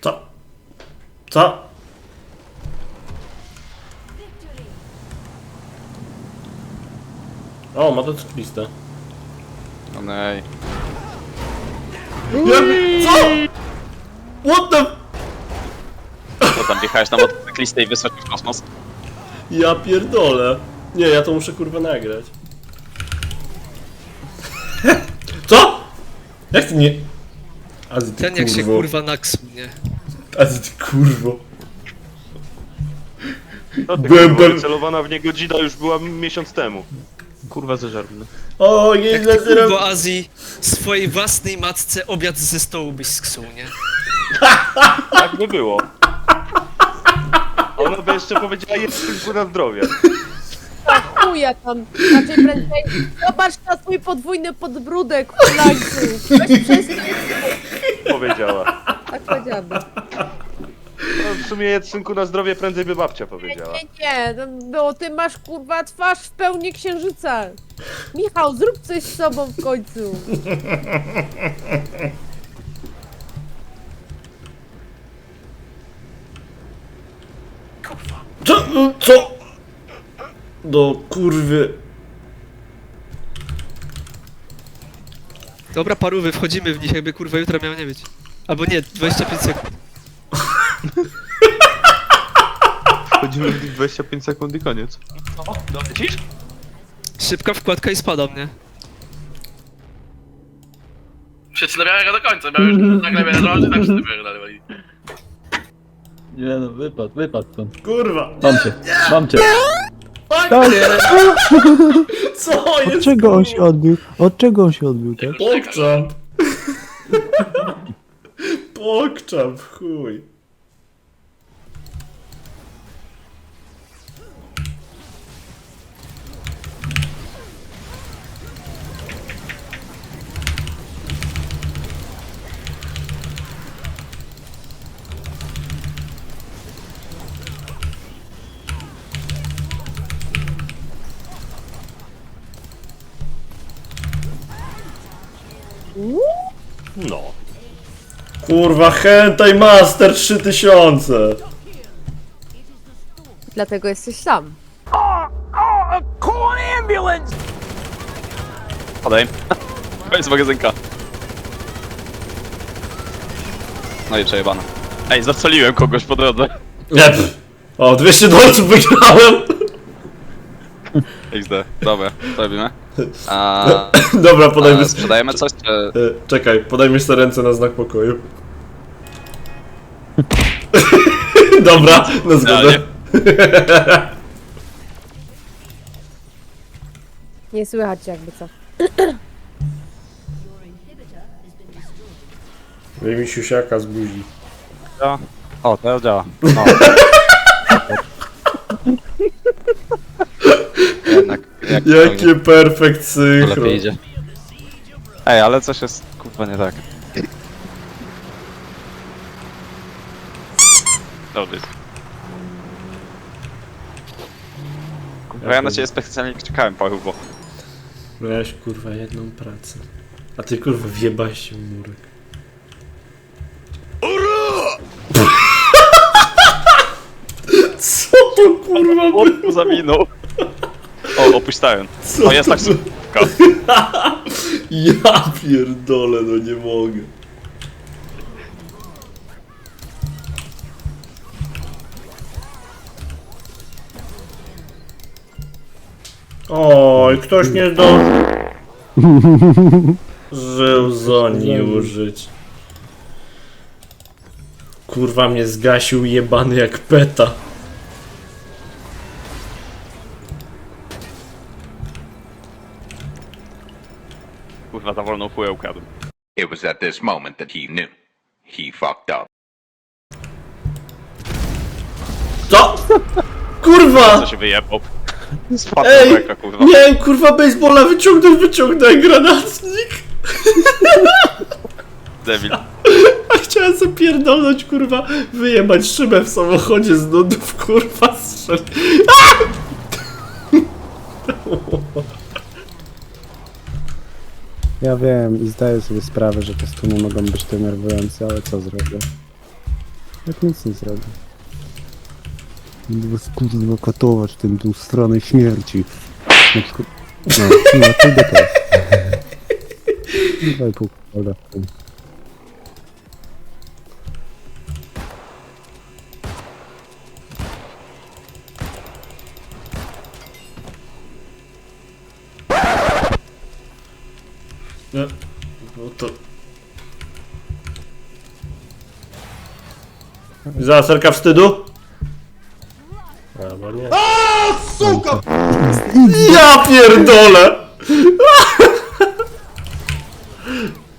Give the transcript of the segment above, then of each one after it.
Co? Co? O, motocyklistę. O no, nej. Jak? Co? What the... Co tam, wjechałeś na motocyklistę i wysoki kosmos? Ja pierdolę. Nie, ja to muszę kurwa nagrać. Co? Jak ty nie... Azy, ty Ten jak się kurwo. kurwa naksuł, nie? Azy, ty kurwo. No, ty, Byłem kurwa, pe- celowana w niego dzida już była miesiąc temu. Kurwa zeżarny. O, nie, Jak źle ty kurwa zrobił. Azji swojej własnej matce obiad ze stołu byś sksuł, nie? Tak by było. Ona by jeszcze powiedziała jest na zdrowie. Chuja tam, raczej prędzej zobacz na swój podwójny podbródek, kulańcu. Weź przestań, Powiedziała. tak powiedziałabym. No, w sumie synku na zdrowie prędzej by babcia powiedziała. Nie, nie, no, bo ty masz kurwa twarz w pełni księżyca. Michał, zrób coś z sobą w końcu. Co? Co? Do kurwy. Dobra, parówy, wchodzimy w nich, jakby kurwa jutra miał nie być. Albo nie, 25 sekund. Chodzimy w nich 25 sekund i koniec. Lecisz? Szybka wkładka i spadam, nie? Przeczynabiałem go do końca, miałem już nagle mnie drąży, tak go dalej. Nie no, wypadł, wypadł stąd. Kurwa. Mam cię, mam cię. Co jest? Od czego on się odbił? Od czego on się odbił, tak? Pokczam. Pokczam, chuj. No. Kurwa, hentai master 3000. Dlatego jesteś sam. Podaj. Koniec magazynka. No i przejebane. Ej, zacoliłem kogoś po drodze. Nie. pff. O, 200 dolców wygrałem. XD. Dobra, co robimy? A, Dobra, podajmy... a sprzedajemy coś, czy... E, czekaj, podaj mi sobie ręce na znak pokoju. Dobra, na zgodę. Nie słychać cię jakby co. Wyjmij siusiaka z buzi. O, teraz działa. No. Jednak, jak Jakie perfekt to synchro. lepiej idzie. Ej, ale coś jest kurwa nie tak. Dobry. Kurwa, ja na ciebie specjalnie czekałem, Paweł, bo... Miałeś kurwa jedną pracę. A ty kurwa wjebałeś się w murek. Co to kurwa było? Chłop zawinął. O, opuściłem. Co O, jest to taksówka. Ja pierdolę, no nie mogę. Oj, ktoś nie zdążył. Żył zoni użyć. Kurwa mnie zgasił jebany jak peta. Za wolną fułę ukradłem. It was at this moment that he knew. He fucked up. Co? Kurwa! Co się wyjebał? Spadł Ej! ręka, kurwa. Miałem kurwa baseballa wyciągnąć, wyciągnąłem granatnik. Debil. A chciałem sobie pierdolnąć, kurwa, wyjebać szybę w samochodzie z nudów, kurwa, strzeli. Ja wiem i zdaję sobie sprawę, że te stuny mogą być denerwujące, ale co zrobię? Tak nic nie zrobię. Będę was kurwa katować tym tą stronę śmierci. Na przykład... No, no, to idę też. Daj pokłada. Nie. No to... Zaserka wstydu? Albo nie. Suka! Ja pierdolę!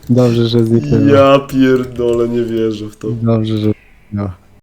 Dobrze, że zniknęła. Ja pierdolę, nie wierzę w to. Dobrze, że... No.